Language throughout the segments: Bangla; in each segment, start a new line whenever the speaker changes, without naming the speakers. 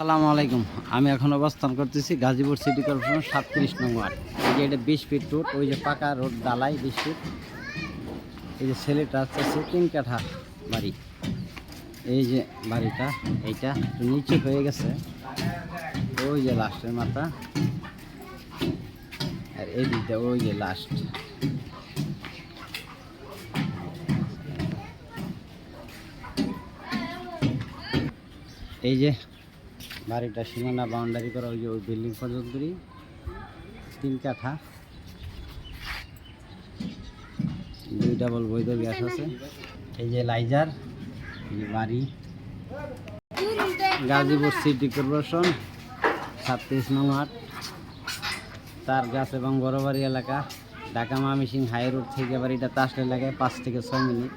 আসসালামু আলাইকুম। আমি এখন অবস্থান করতেছি গাজীপুর সিটি কর্পোরেশন সাতত্রিশ নং ওয়ার্ড। এই যে এটা বিশ ফিট রোড ওই যে পাকা রোড ডালাই বিশ ফিট। এই যে ছেলেটা আছে তিন কাঠা বাড়ি। এই যে বাড়িটা, এইটা নিচে হয়ে গেছে। ওই যে লাস্টের মাথা। আর এই দিকটা ওই যে লাস্ট। এই যে বাড়িটা সীমানা বাউন্ডারি করা ওই যে ওই বিল্ডিং পর্যন্তই। তিন কাঠা। দুই ডাবল বৈধ গ্যাস আছে। এই যে লাইজার এই যে বাড়ি। গাজীপুর সিটি কর্পোরেশন সাতত্রিশ নং আট তার গাছ এবং বড়বাড়ি এলাকা, ঢাকা মামিসিং হাই রোড থেকে বাড়িটা তাসল এলাকায় পাঁচ থেকে ছয় মিনিট।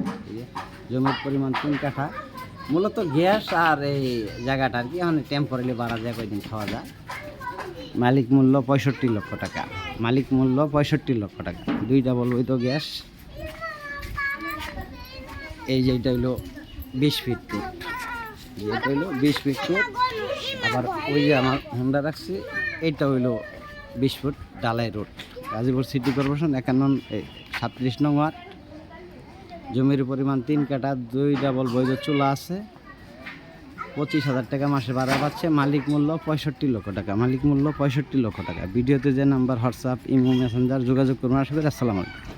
জমির পরিমাণ তিন কাঠা। মূলত গ্যাস আর এই জায়গাটা আর কি মানে টেম্পোরারি বাড়া যায়, কয়দিন খাওয়া যায়। মালিক মূল্য পঁয়ষট্টি লক্ষ টাকা। মালিক মূল্য পঁয়ষট্টি লক্ষ টাকা। দুইটা বলবই তো গ্যাস। এই যে এটা হইল বিশ ফিট। ফুট এটা হইল বিশ ফিট ফুট। আবার ওই যে আমার হোন্ডা রাখছি, এইটা হইল বিশ ফুট ডালাই রোড। গাজীপুর সিটি কর্পোরেশন একান্ন সাতত্রিশ নং ওয়ার্ড। জমির পরিমাণ তিন কাটা দুই ডাবল বৈধ চুলা আছে। পঁচিশ হাজার টাকা মাসে ভাড়া পাচ্ছে। মালিক মূল্য পঁয়ষট্টি লক্ষ টাকা। মালিক মূল্য পঁয়ষট্টি লক্ষ টাকা। ভিডিওতে যে নাম্বার হোয়াটসঅ্যাপ ইমো মেসেঞ্জার যোগাযোগ করুন। আসবে আসসালামু আলাইকুম।